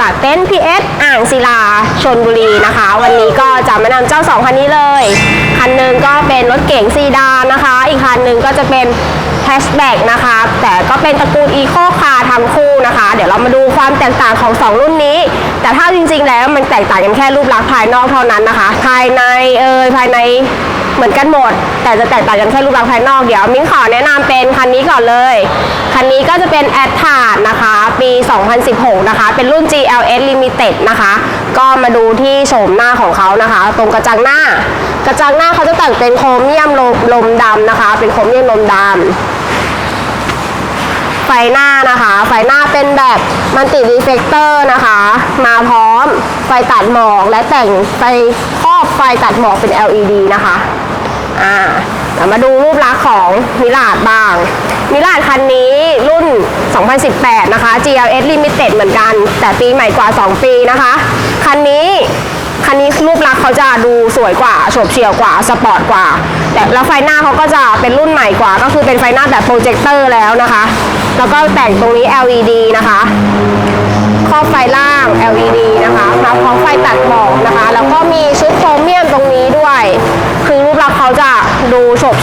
จากเต็นท์พีเอสอ่างศิลาชนบุรีนะคะ วันนี้ก็จะมานำเจ้าสองคันนี้เลย คันหนึ่งก็เป็นรถเก๋งซีดานนะคะ อีกคันหนึ่งก็จะเป็นแฮชแบ็กนะคะ แต่ก็เป็นตระกูลอีโคคาร์ทั้งคู่นะคะ เดี๋ยวเรามาดูความแตกต่างของ 2 รุ่นนี้ แต่ถ้าจริงๆ แล้วมันแตกต่างกันแค่รูปลักษณ์ภายนอกเท่านั้นนะคะ ภายในเอ่ยภายในเหมือนกันหมด แต่จะแตกต่างกันแค่รูปลักษณ์ภายนอกเดี๋ยวมิ้งขอแนะนำเป็นคันนี้ก่อนเลย คันนี้ก็จะเป็น a d t a r นะคะ ปี 2016 นะคะ เป็นรุ่น GLS Limited นะคะก็มาดูที่โฉมหน้าของเขานะคะ ตรงกระจังหน้า กระจังหน้าเขาจะแต่งเป็นโครเมียมลมลมดำนะคะ เป็นโครเมียมลมดำไฟหน้านะคะ ไฟหน้าเป็นแบบมันติรีเฟกเตอร์นะคะ มาพร้อมไฟตัดหมอกและแต่งไฟครอบไฟตัดหมอกเป็น LED นะคะอ่าเรา มาดูรูปลักษณ์ของมิลาดบ้าง มิลาดคันนี้รุ่น 2018 นะคะ GLS Limited เหมือนกัน แต่ปีใหม่กว่า 2 ปีนะคะ คันนี้คันนี้รูปลักษณ์เขาจะดูสวยกว่าโฉบเฉี่ยวกว่า สปอร์ตกว่า แต่แล้วไฟหน้าเขาก็จะเป็นรุ่นใหม่กว่า ก็คือเป็นไฟหน้าแบบโปรเจคเตอร์แล้วนะคะ แล้วก็แต่งตรงนี้ LED นะคะ ครอบไฟล่าง LED นะคะมาพร้อมไฟตัดหมอกนะคะ แล้วก็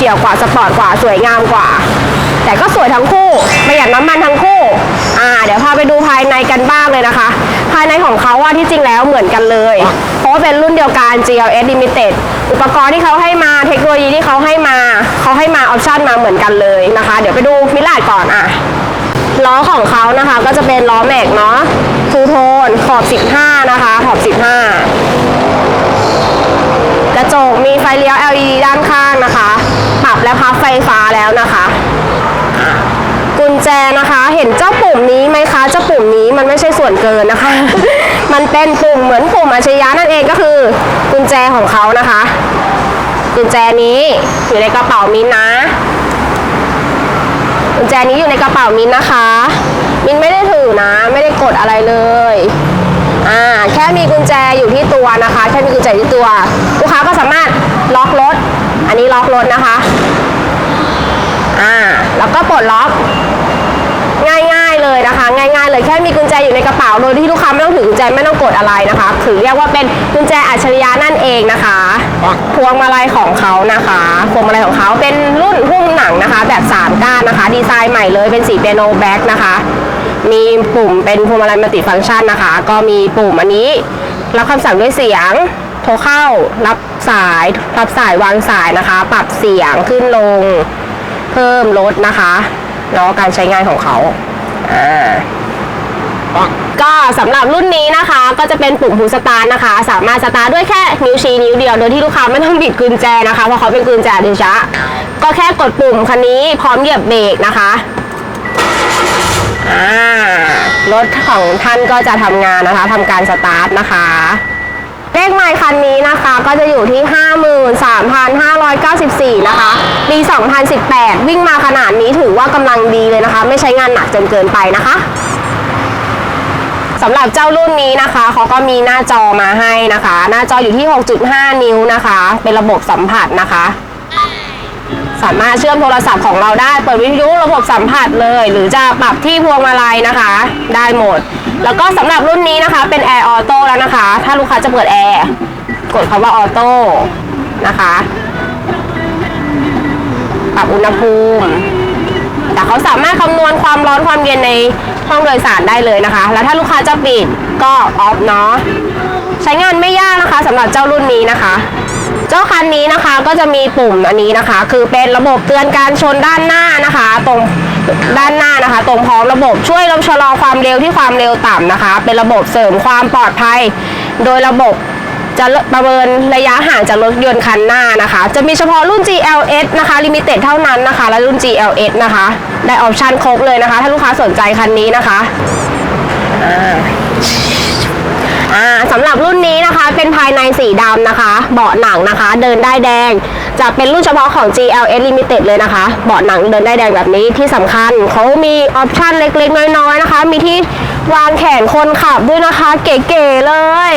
ดี่ยวกว่าสปอร์ตกว่าสวยงามกว่า แต่ก็สวยทั้งคู่ประหยัดน้ำมันทั้งคู่อ่าเดี๋ยวพาไปดูภายในกันบ้างเลยนะคะ ภายในของเขาว่าที่จริงแล้วเหมือนกันเลย เพราะเป็นรุ่นเดียวกัน GLS Limited อุปกรณ์ที่เขาให้มาเทคโนโลยีที่เขาให้มาเขาให้มาออปชั่นมาเหมือนกันเลยนะคะ เดี๋ยวไปดูมิลาดก่อนอะล้อของเขานะคะ ก็จะเป็นล้อแม็กเนาะทูโทนขอบ 15 นะคะ ขอบ 15 กระจกมีไฟเลี้ยว LED ด้านข้างนะคะ ปรับและพับไฟฟ้าแล้วนะคะอะกุญแจนะคะเห็นเจ้าปุ่มนี้ไหมคะเจ้าปุ่มนี้มันไม่ใช่ส่วนเกินนะคะ มันเป็นปุ่มเหมือนปุ่มอัจฉริยะนั่นเองก็คือ กุญแจของเขานะคะ กุญแจนี้อยู่ในกระเป๋ามิ้นท์นะ กุญแจนี้อยู่ในกระเป๋ามินนะคะ มินไม่ได้ถือนะ ไม่ได้กดอะไรเลยอ่าแค่มีกุญแจอยู่ที่ตัวนะคะ แค่มีกุญแจที่ตัว ลูกค้าก็สามารถล็อกรถ อันนี้ล็อกรถนะคะ อ่า แล้วก็ปลดล็อก ง่ายๆเลยนะคะ ง่ายๆเลยแค่มีกุญแจอยู่ในกระเป๋าโดยที่ลูกค้าไม่ต้องถือกุญแจไม่ต้องกดอะไรนะคะ ถือเรียกว่าเป็นกุญแจอัจฉริยะนั่นเองนะคะพวงมาลัยของเขานะคะพวงมาลัยของเขาเป็นรุ่นหุ้มหนังนะคะ แบบ3ก้านนะคะ ดีไซน์ใหม่เลยเป็นสีเปียโนแบ็กนะคะ มีปุ่มเป็นพวงมาลัยมัลติฟังก์ชันนะคะ ก็มีปุ่มอันนี้รับคำสั่งด้วยเสียง ทรเข้า รับสาย รับสายวางสายนะคะ ปรับเสียงขึ้นลง เพิ่มลดนะคะแล้วก็การใช้งานของเขาอ่าก็สำหรับรุ่นนี้นะคะ ก็จะเป็นปุ่มหูสตาร์นะคะ สามารถสตาร์ด้วยแค่นิ้วชี้นิ้วเดียวโดยที่ลูกค้าไม่ต้องบิดกุญแจนะคะเพราะเขาเป็นกุญแจอัจฉริยะก็แค่กดปุ่มคันนี้พร้อมเหยียบเบรกนะคะอ่ารถของท่านก็จะทำงานนะคะทำการสตาร์ทนะคะ คันนี้นะคะก็จะอยู่ที่ 53,594 นะคะ ปี 2018 วิ่งมาขนาดนี้ถือว่ากำลังดีเลยนะคะ ไม่ใช้งานหนักจนเกินไปนะคะสำหรับเจ้ารุ่นนี้นะคะเขาก็มีหน้าจอมาให้นะคะ หน้าจออยู่ที่ 6.5 นิ้วนะคะ เป็นระบบสัมผัสนะคะ สามารถเชื่อมโทรศัพท์ของเราได้ เปิดวิทยุระบบสัมผัสเลย หรือจะปรับที่พวงมาลัยนะคะ ได้หมด แล้วก็สำหรับรุ่นนี้นะคะ เป็นแอร์ออโต้แล้วนะคะ ถ้าลูกค้าจะเปิดแอร์ กดคำว่าออโต้นะคะปรับอุณหภูมิ แต่เขาสามารถคำนวณความร้อนความเย็นในห้องโดยสารได้เลยนะคะ แล้วถ้าลูกค้าจะปิดก็ออฟเนาะใช้งานไม่ยากนะคะสำหรับเจ้ารุ่นนี้นะคะ เจ้าคันนี้นะคะก็จะมีปุ่มอันนี้นะคะ คือเป็นระบบเตือนการชนด้านหน้านะคะ ตรงด้านหน้านะคะ ตรงพร้อมระบบช่วยลดชะลอความเร็วที่ความเร็วต่ำนะคะ เป็นระบบเสริมความปลอดภัย โดยระบบ จะประเมินระยะห่างจากรถยนต์คันหน้านะคะ จะมีเฉพาะรุ่น GLS นะคะ Limited เท่านั้นนะคะ และรุ่น GLS นะคะ ได้ออปชันครบเลยนะคะ ถ้าลูกค้าสนใจคันนี้นะคะอ่าอ่าสำหรับรุ่นนี้นะคะเป็นภายในสีดำนะคะ เบาะหนังนะคะ เดินได้แดง จะเป็นรุ่นเฉพาะของ GLS Limited เลยนะคะ เบาะหนังเดินได้แดงแบบนี้ที่สำคัญเขามีออปชันเล็กๆ น้อยๆนะคะ มีที่วางแขนคนขับด้วยนะคะ เก๋ๆเลย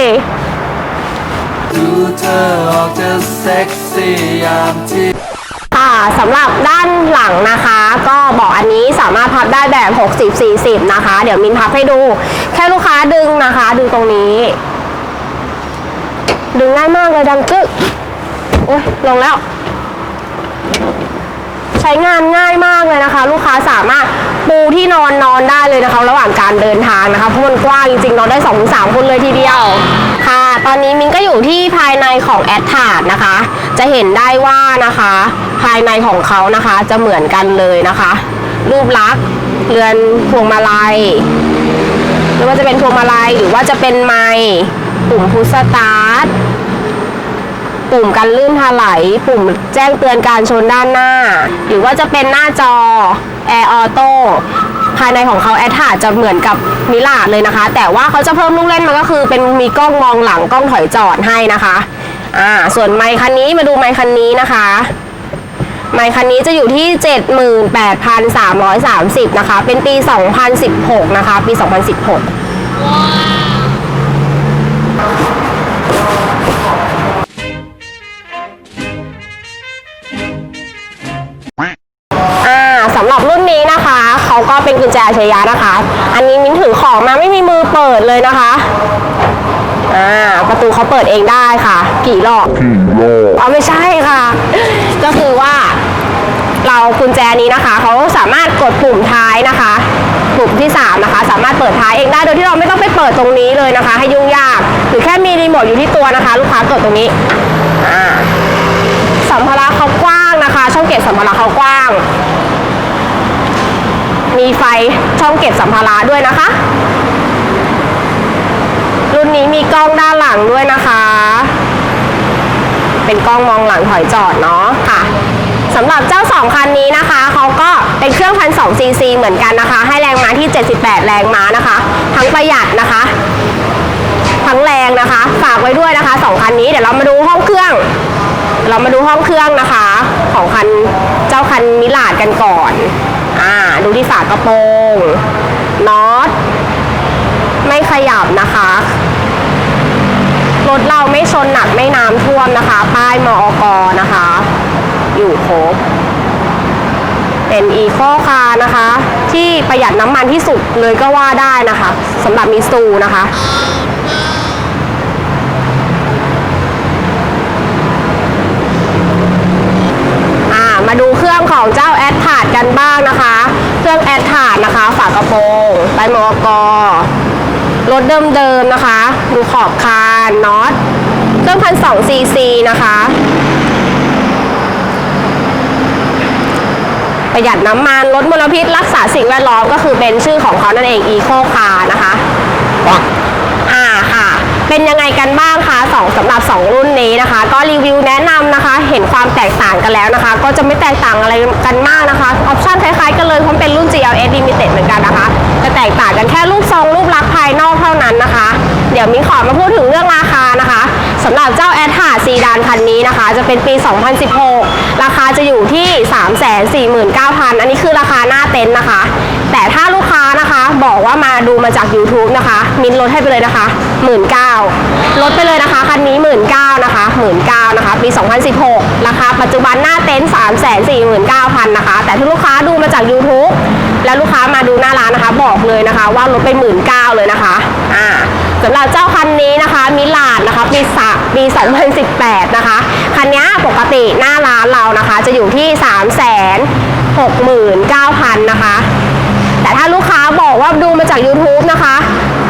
ดูเธอออกจะเซ็กซี่ยามที่ ค่ะสำหรับด้านหลังนะคะ ก็บอกอันนี้สามารถพับได้แบบ 60 40 นะคะ เดี๋ยวมินพับให้ดู แค่ลูกค้าดึงนะคะ ดึงตรงนี้ ดึงง่ายมากเลยดังกึกโอ้ยลงแล้ว ใช้งานง่ายมากเลยนะคะ ลูกค้าสามารถปูที่นอนนอนได้เลยนะคะ ระหว่างการเดินทางนะคะเพราะมันกว้างจริงๆนอนได้2อถึงสคนเลยทีเดียวค่ะ ตอนนี้มินก็อยู่ที่ภายในของแอดทาดนะคะ จะเห็นได้ว่านะคะ ภายในของเขานะคะจะเหมือนกันเลยนะคะ รูปลักษณ์เรือนพวงมาลัยไม่ว่าจะเป็นพวงมาลัยหรือว่าจะเป็นไม้ปุ่มพุสตาร์ทปุ่มกันลื่นถลายปุ่มแจ้งเตือนการชนด้านหน้า หรือว่าจะเป็นหน้าจอ Air Auto ภายในของเขาแอดทาจะเหมือนกับมิลาดเลยนะคะ แต่ว่าเขาจะเพิ่มลูกเล่นมันก็คือเป็นมีกล้องมองหลังกล้องถอยจอดให้นะคะอ่าส่วนไมค์คันนี้มาดูไมค์คันนี้นะคะไมค์คันนี้จะอยู่ที่ 78,330 นะคะ เป็นปี 2016 นะคะ ปี 2016 เป็นกุญแจอัจฉริยะนะคะ อันนี้มิ้นถือของมาไม่มีมือเปิดเลยนะคะอ่าประตูเขาเปิดเองได้ค่ะ กี่รอบกี่รอบเอาไม่ใช่ค่ะ ก็คือว่า เรากุญแจนี้นะคะเขาสามารถกดปุ่มท้ายนะคะปุ่มที่ 3 นะคะ สามารถเปิดท้ายเองได้โดยที่เราไม่ต้องไปเปิดตรงนี้เลยนะคะ ให้ยุ่งยากหรือแค่มีรีโมทอยู่ที่ตัวนะคะ ลูกค้ากดตรงนี้อ่าสัมภาระเขากว้างนะคะ ช่องเก็บสัมภาระเขากว้าง มีไฟช่องเก็บสัมภาระด้วยนะคะ รุ่นนี้มีกล้องด้านหลังด้วยนะคะ เป็นกล้องมองหลังถอยจอดเนาะค่ะสำหรับเจ้า 2 คันนี้นะคะเขาก็เป็นเครื่องพันสองซีซีเหมือนกันนะคะ ให้แรงม้าที่ 78 แรงม้านะคะ ทั้งประหยัดนะคะ ทั้งแรงนะคะ ฝากไว้ด้วยนะคะสองคันนี้เดี๋ยวเรามาดูห้องเครื่อง เรามาดูห้องเครื่องนะคะ ของคันเจ้าคันมิลาดกันก่อนอ่า ดูที่ฝากระโปรงน็อตไม่ขยับนะคะรถเราไม่ชนหนักไม่น้ำท่วมนะคะ ป้ายมอกนะคะ อยู่ครบ เป็นอีโคคาร์นะคะ ที่ประหยัดน้ำมันที่สุดเลยก็ว่าได้นะคะสำหรับมิซูนะคะามาดูเครื่องของเจ้าแอดถาดกันบ้างนะคะ เครื่องแอดถาดนะคะ ฝากระโปรงใบมอกรถเดิมๆนะคะ ดูขอบคานน็อตเครื่องพันสองซีซีนะคะ ประหยัดน้ำมันลดมลพิษรักษาสิ่งแวดล้อมก็คือเป็นชื่อของเขานั่นเอง Eco Car นะคะคะ เป็นยังไงกันบ้างคะสองสำหรับ 2 รุ่นนี้นะคะ ก็รีวิวแนะนำนะคะ เห็นความแตกต่างกันแล้วนะคะ ก็จะไม่แตกต่างอะไรกันมากนะคะ ออปชั่นคล้ายๆกันเลยเพราะเป็นรุ่น GLS Limited เหมือนกันนะคะจะแตกต่างกันแค่รูปทรงรูปลักษณ์ภายนอกเท่านั้นนะคะ เดี๋ยวมิ้นขอมาพูดถึงเรื่องราคานะคะสำหรับเจ้าแอดหาซีดานคันนี้นะคะ จะเป็นปี 2016 ราคาจะอยู่ที่ 349,000 อันนี้คือราคาหน้าเต็นท์นะคะ แต่ถ้าลูกค้านะคะ บอกว่ามาดูมาจาก YouTube นะคะ มินลดให้ไปเลยนะคะ19,000ลดไปเลยนะคะ คันนี้19,000นะคะ19,000นะคะปี 2016 ราคาปัจจุบันหน้าเต็นท์349,000นะคะ แต่ถ้าลูกค้าดูมาจาก YouTube แล้วลูกค้ามาดูหน้าร้านนะคะ บอกเลยนะคะ ว่าลดไป19,000เลยนะคะอ่าสำหรับเจ้าคันนี้นะคะมิลาดนะคะปีสะปี 2018 นะคะ คันนี้ปกติหน้าร้านเรานะคะ จะอยู่ที่ 369,000 นะคะ แต่ถ้าลูกค้าบอก ว่าดูมาจาก YouTube นะคะ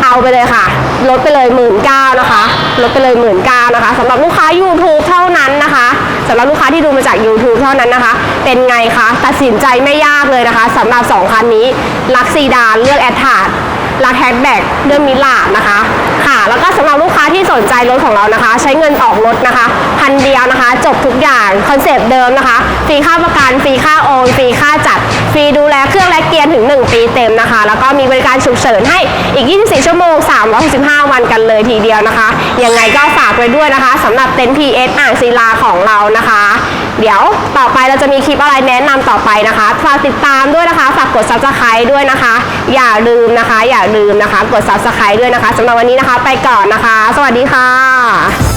เอาไปเลยค่ะ ลดไปเลยหมื่นเก้านะคะ ลดไปเลยหมื่นเก้านะคะสำหรับลูกค้า YouTube เท่านั้นนะคะสำหรับลูกค้าที่ดูมาจาก YouTube เท่านั้นนะคะ เป็นไงคะ ตัดสินใจไม่ยากเลยนะคะสำหรับ 2 คันนี้ลักซีดานเลือกแอดทาด ลักแฮชแบ็กเรื่องมิลาดนะคะ ค่ะ แล้วก็สำหรับลูกค้าที่สนใจรถของเรานะคะ ใช้เงินออกรถนะคะพันเดียวนะคะ จบทุกอย่างคอนเซปต์เดิมนะคะฟรีค่าประกันฟรีค่าโอนฟรีค่าจัดฟรีดูแลเครื่องและเกียร์ถึง 1 ปีเต็มนะคะ แล้วก็มีบริการฉุกเฉินให้อีก 24 ชั่วโมง 365 วันกันเลยทีเดียวนะคะยังไงก็ฝากไว้ด้วยนะคะสำหรับเต็นท์ PS อ่างศิลาของเรานะคะ เดี๋ยวต่อไปเราจะมีคลิปอะไรแนะนำต่อไปนะคะ ฝากติดตามด้วยนะคะ ฝากกด subscribe ด้วยนะคะ อย่าลืมนะคะ อย่าลืมนะคะ กด subscribe ด้วยนะคะสำหรับวันนี้นะคะ ไปก่อนนะคะ สวัสดีค่ะ